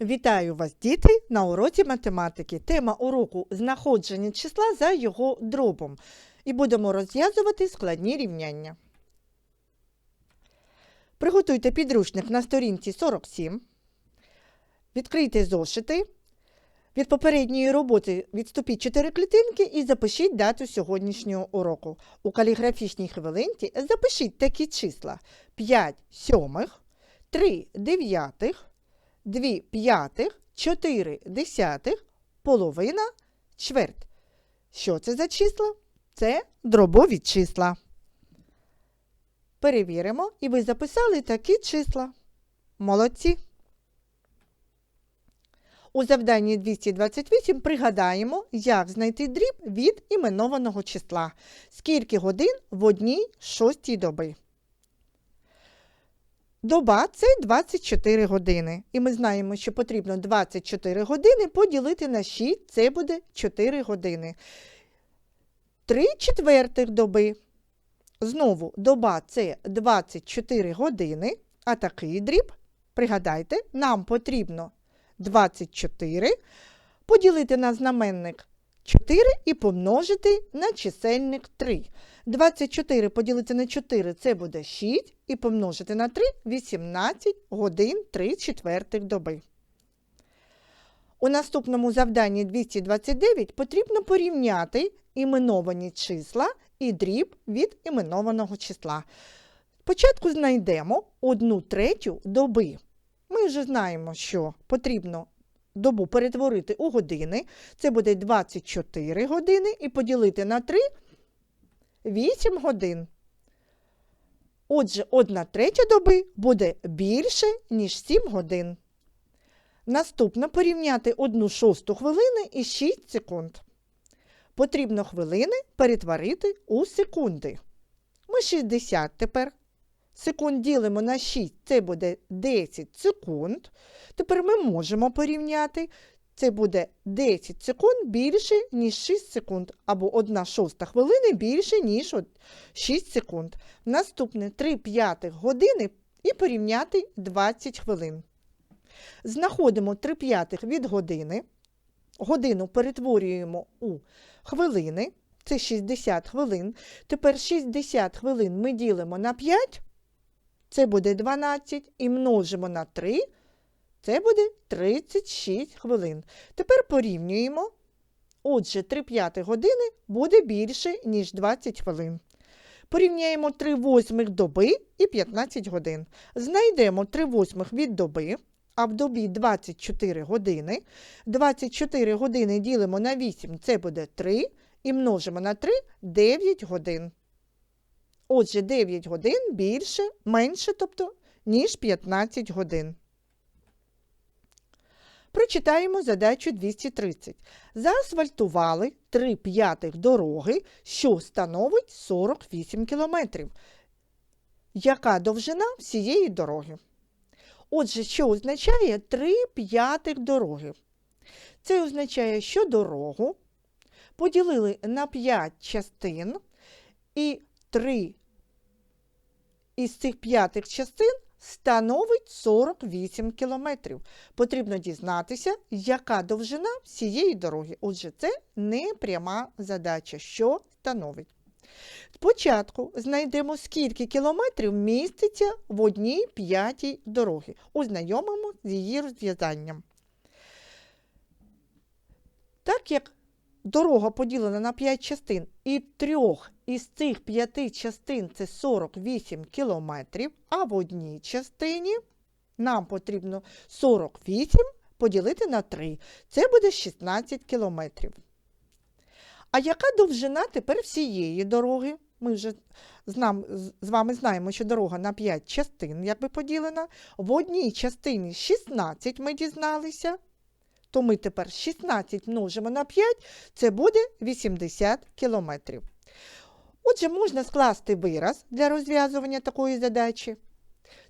Вітаю вас, діти, на уроці математики. Тема уроку знаходження числа за його дробом. І будемо розв'язувати складні рівняння. Приготуйте підручник на сторінці 47. Відкрийте зошити. Від попередньої роботи відступіть 4 клітинки і запишіть дату сьогоднішнього уроку. У каліграфічній хвилинці запишіть такі числа: 5 сьомих, 3 дев'ятих, 2 п'ятих, 4 десятих, половина, чверть. Що це за числа? Це дробові числа. Перевіримо, і ви записали такі числа. Молодці. У завданні 228 пригадаємо, як знайти дріб від іменованого числа. Скільки годин в одній шостій доби. Доба це 24 години. І ми знаємо, що потрібно 24 години поділити на 6, це буде 4 години. 3 четвертих доби. Знову доба це 24 години, а такий дріб, пригадайте, нам потрібно 24 поділити на знаменник 4 і помножити на чисельник 3. 24 поділити на 4 це буде 6 і помножити на 3 18 годин 3 четвертих доби. У наступному завданні 229 потрібно порівняти іменовані числа і дріб від іменованого числа. Спочатку знайдемо 1 третю доби. Ми вже знаємо, що потрібно добу перетворити у години. Це буде 24 години і поділити на 3 8 годин. Отже, 1 третя доби буде більше, ніж 7 годин. Наступно порівняти 1 шосту хвилини і 6 секунд. Потрібно хвилини перетворити у секунди. Ми 60 тепер. Секунд ділимо на 6, це буде 10 секунд. Тепер ми можемо порівняти. Це буде 10 секунд більше, ніж 6 секунд, або 1 шоста хвилини більше, ніж 6 секунд. Наступне 3 п'ятих години і порівняти 20 хвилин. Знаходимо 3 п'ятих від години. Годину перетворюємо у хвилини. Це 60 хвилин. Тепер 60 хвилин ми ділимо на 5. Це буде 12 і множимо на 3. Це буде 36 хвилин. Тепер порівнюємо. Отже, 3 п'ятих години буде більше, ніж 20 хвилин. Порівняємо 3 восьмих доби і 15 годин. Знайдемо 3 восьмих від доби, а в добі 24 години. 24 години ділимо на 8, це буде 3, і множимо на 3 9 годин. Отже, 9 годин більше, менше, тобто, ніж 15 годин. Прочитаємо задачу 230. Заасфальтували 3 п'ятих дороги, що становить 48 кілометрів. Яка довжина всієї дороги? Отже, що означає 3 п'ятих дороги? Це означає, що дорогу поділили на 5 частин, і 3 із цих п'ятих частин становить 48 кілометрів. Потрібно дізнатися, яка довжина всієї дороги. Отже, це не пряма задача, що становить. Спочатку знайдемо, скільки кілометрів міститься в одній п'ятій дороги. Ознайомимо з її розв'язанням. Так як дорога поділена на 5 частин, і трьох із цих п'яти частин це 48 кілометрів, а в одній частині нам потрібно 48 поділити на 3. Це буде 16 кілометрів. А яка довжина тепер всієї дороги? Ми вже з, вами знаємо, що дорога на 5 частин якби поділена. В одній частині 16 ми дізналися. То ми тепер 16 множимо на 5, це буде 80 кілометрів. Отже, можна скласти вираз для розв'язування такої задачі.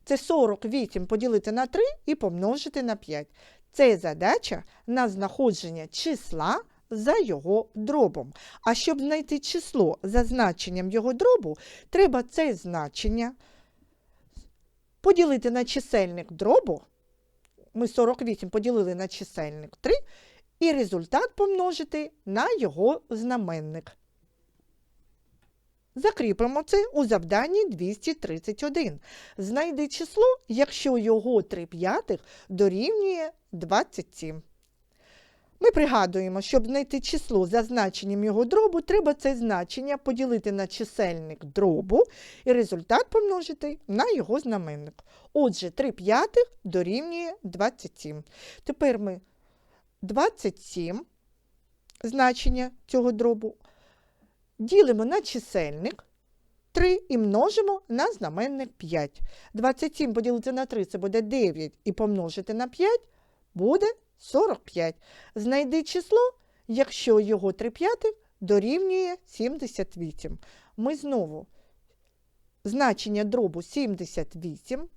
Це 48 поділити на 3 і помножити на 5. Це задача на знаходження числа за його дробом. А щоб знайти число за значенням його дробу, треба це значення поділити на чисельник дробу. ми 48 поділили на чисельник 3 і результат помножити на його знаменник. Закріпимо це у завданні 231. Знайди число, якщо його 3 п'ятих дорівнює 27. Ми пригадуємо, щоб знайти число за значенням його дробу, треба це значення поділити на чисельник дробу і результат помножити на його знаменник. Отже, 3 п'ятих дорівнює 27. Тепер ми 27 значення цього дробу ділимо на чисельник 3 і множимо на знаменник 5. 27 поділити на 3 це буде 9 і помножити на 5 буде 45. Знайди число, якщо його 3 п'ятих дорівнює 78. Ми знову значення дробу 78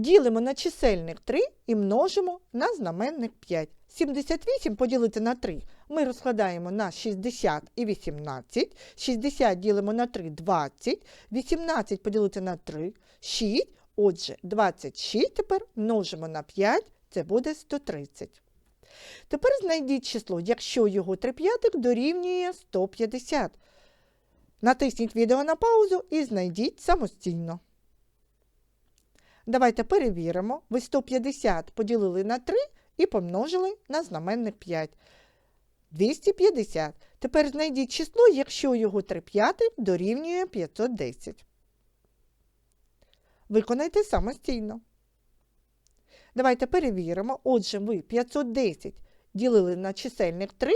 ділимо на чисельник 3 і множимо на знаменник 5. 78 поділити на 3 ми розкладаємо на 60 і 18. 60 ділимо на 3 20. 18 поділити на 3 6. Отже, 26 тепер множимо на 5, це буде 130. Тепер знайдіть число, якщо його 3 п'ятих дорівнює 150. Натисніть відео на паузу і знайдіть самостійно. Давайте перевіримо. Ви 150 поділили на 3 і помножили на знаменник 5. 250. Тепер знайдіть число, якщо його 3 п'ятих дорівнює 510. Виконайте самостійно. Давайте перевіримо. Отже, ви 510 ділили на чисельник 3,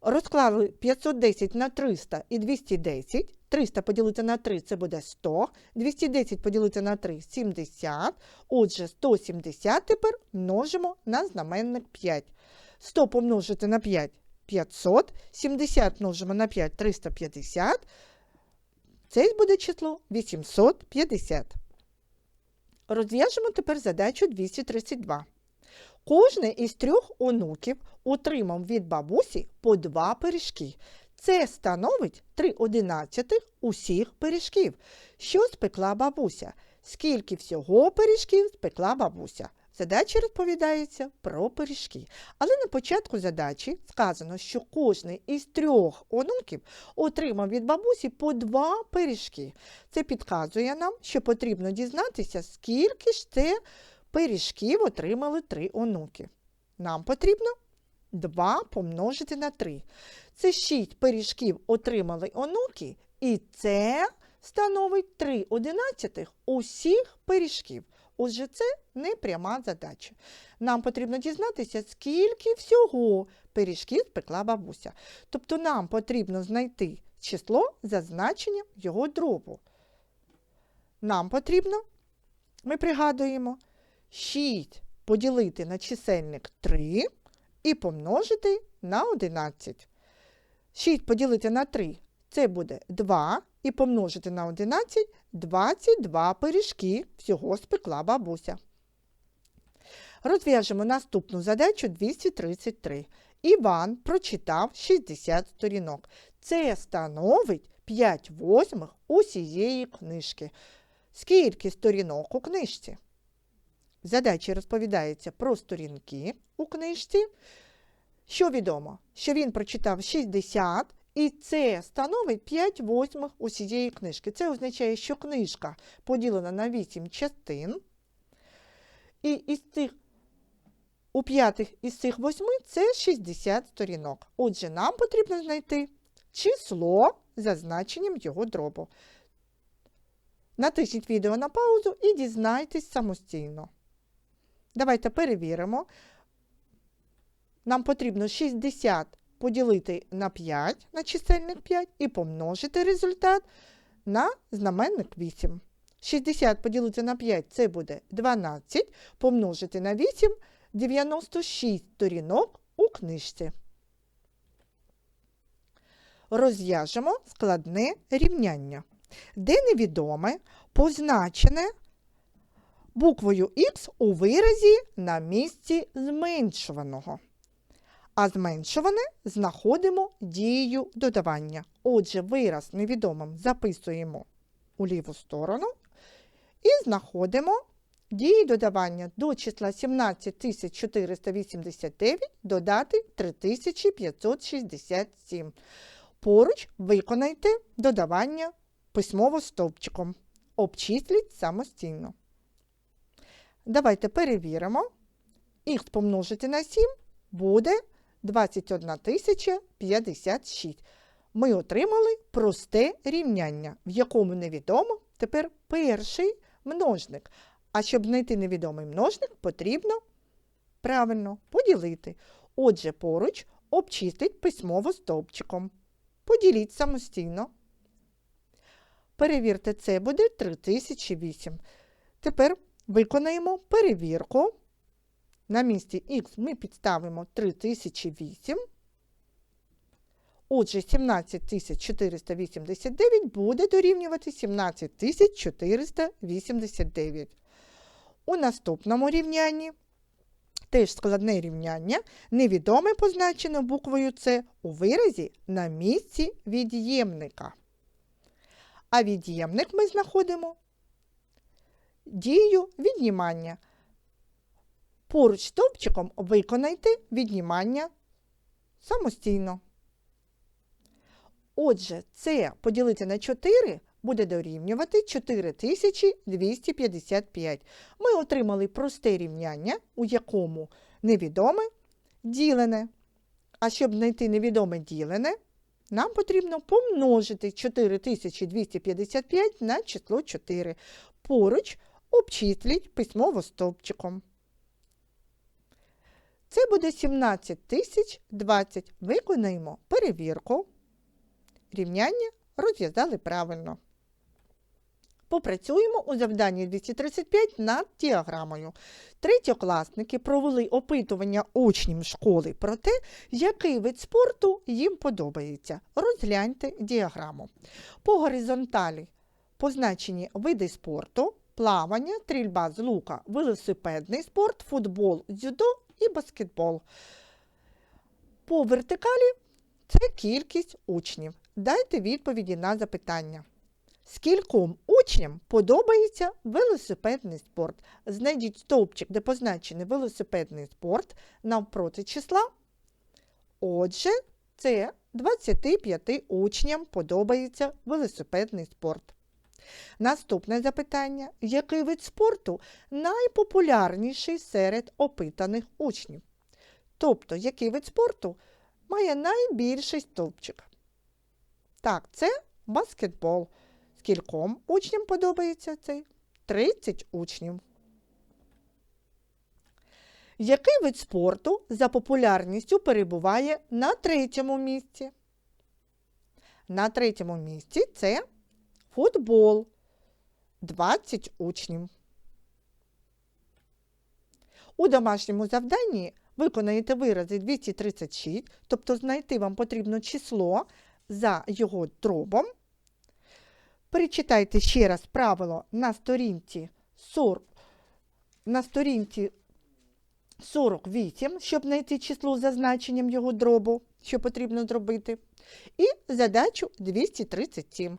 розклали 510 на 300 і 210. 300 поділити на 3 це буде 100. 210 поділити на 3 70. Отже, 170 тепер множимо на знаменник 5. 100 помножити на 5 500. 70 множимо на 5 350. Це буде число 850. Розв'яжемо тепер задачу 232. Кожне із трьох онуків отримав від бабусі по два пиріжки. Це становить 3 одинадцятих усіх пиріжків, що спекла бабуся. Скільки всього пиріжків спекла бабуся? Задача розповідається про пиріжки. Але на початку задачі сказано, що кожний із трьох онуків отримав від бабусі по два пиріжки. Це підказує нам, що потрібно дізнатися, скільки ж це пиріжків отримали три онуки. Нам потрібно 2 помножити на 3. Це 6 пиріжків отримали онуки, і це становить 3 одинадцятих усіх пиріжків. Отже, це не пряма задача. Нам потрібно дізнатися, скільки всього пиріжків спекла бабуся. Тобто нам потрібно знайти число за значенням його дробу. Нам потрібно, ми пригадуємо, 6 поділити на чисельник 3 і помножити на 11. 6 поділити на 3 це буде 2 і помножити на 11 22 пиріжки всього спекла бабуся. Розв'яжемо наступну задачу 233. Іван прочитав 60 сторінок. Це становить 5 восьмих усієї книжки. Скільки сторінок у книжці? В задачі розповідається про сторінки у книжці. Що відомо? Що він прочитав 60 і це становить 5 восьмих усієї книжки. Це означає, що книжка поділена на 8 частин. І із цих у п'ятих із цих восьми це 60 сторінок. Отже, нам потрібно знайти число за значенням його дробу. Натисніть відео на паузу і дізнайтесь самостійно. Давайте перевіримо. Нам потрібно 60 поділити на 5 на чисельник 5 і помножити результат на знаменник 8. 60 поділити на 5 це буде 12, помножити на 8 96 сторінок у книжці. Розв'яжемо складне рівняння, де невідоме позначене буквою Х у виразі на місці зменшуваного. А зменшуване знаходимо дією додавання. Отже, вираз невідомим записуємо у ліву сторону і знаходимо дії додавання до числа 17489 додати 3567. Поруч виконайте додавання письмово стовпчиком. Обчисліть самостійно. Давайте перевіримо. Х помножити на 7 буде 21 056. Ми отримали просте рівняння, в якому невідомо тепер перший множник. А щоб знайти невідомий множник, потрібно правильно поділити. Отже, поруч обчистить письмово стовпчиком. Поділіть самостійно. Перевірте, це буде 3008. Тепер виконаємо перевірку. На місці х ми підставимо 3008. Отже, 17489 буде дорівнювати 17489. У наступному рівнянні теж складне рівняння, невідоме позначено буквою С у виразі на місці від'ємника. А від'ємник ми знаходимо дію віднімання. Поруч стовпчиком виконайте віднімання самостійно. Отже, це поділити на 4 буде дорівнювати 4255. Ми отримали просте рівняння, у якому невідоме ділене. А щоб знайти невідоме ділене, нам потрібно помножити 4255 на число 4. Поруч обчисліть письмово стовпчиком. Це буде 17020. Виконаємо перевірку. Рівняння розв'язали правильно. Попрацюємо у завданні 235 над діаграмою. Третьокласники провели опитування учнів школи про те, який вид спорту їм подобається. Розгляньте діаграму. По горизонталі позначені види спорту, плавання, стрільба з лука, велосипедний спорт, футбол, дзюдо і баскетбол. По вертикалі це кількість учнів. Дайте відповіді на запитання. Скільком учням подобається велосипедний спорт? Знайдіть стовпчик, де позначений велосипедний спорт навпроти числа. Отже, це 25 учням подобається велосипедний спорт. Наступне запитання: який вид спорту найпопулярніший серед опитаних учнів? Тобто, який вид спорту має найбільший стовпчик? Так, це баскетбол. Скільком учням подобається цей? 30 учнів. Який вид спорту за популярністю перебуває на третьому місці? На третьому місці це футбол. 20 учнів. У домашньому завданні виконаєте вирази 236, тобто знайти вам потрібно число за його дробом. Перечитайте ще раз правило на сторінці 40, на сторінці 48, щоб знайти число за значенням його дробу, що потрібно зробити. І задачу 237.